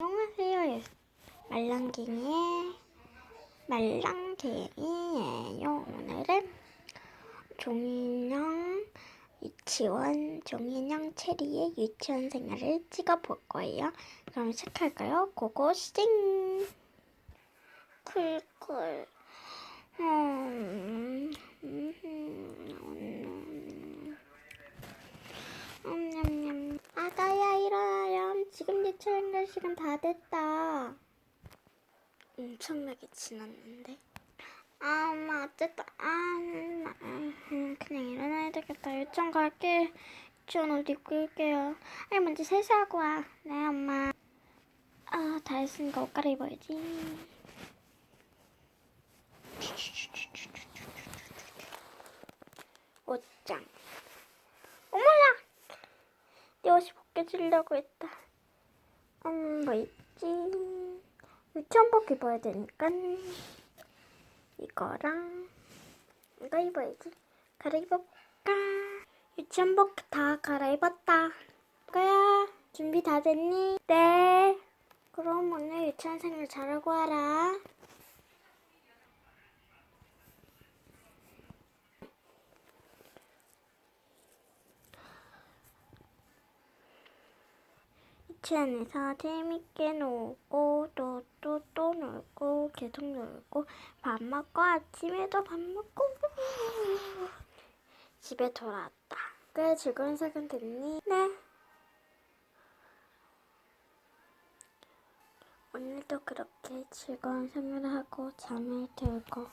안녕하세요. 말랑갱이의 말랑갱이에요. 오늘은 종인형 유치원, 종인형 체리의 유치원 생활을 찍어볼 거예요. 그럼 시작할까요? 고고싱! 쿨쿨. 음, 음, 음, 음, 냠냠. 아가야 일어나렴. 지금 유치원 갈 시간 다 됐다. 엄청나게 지났는데. 아 엄마 어쨌든 아 엄마, 음, 그냥 일어나야 되겠다. 유치원 갈게. 유치원 옷 입고 올게요. 아니 먼저 세수하고 와. 네 엄마. 아 다 했으니까 옷 갈아입어야지. 옷장. 어머나! 내 옷이 벗겨지려고 했다. 음, 뭐 있지? 유치원복 입어야 되니까 이거랑 이거 입어야지. 갈아입어볼까? 유치원복 다 갈아입었다. 거야 준비 다 됐니? 네. 그럼 오늘 유치원 생활 잘하고 와라. 유치원에서 재밌게 놀고 또또 또 놀고 계속 놀고 밥 먹고 아침에도 밥 먹고 집에 돌아왔다. 꽤 즐거운 시간 됐니? 네. 오늘도 그렇게 즐거운 생활을 하고 잠을 들고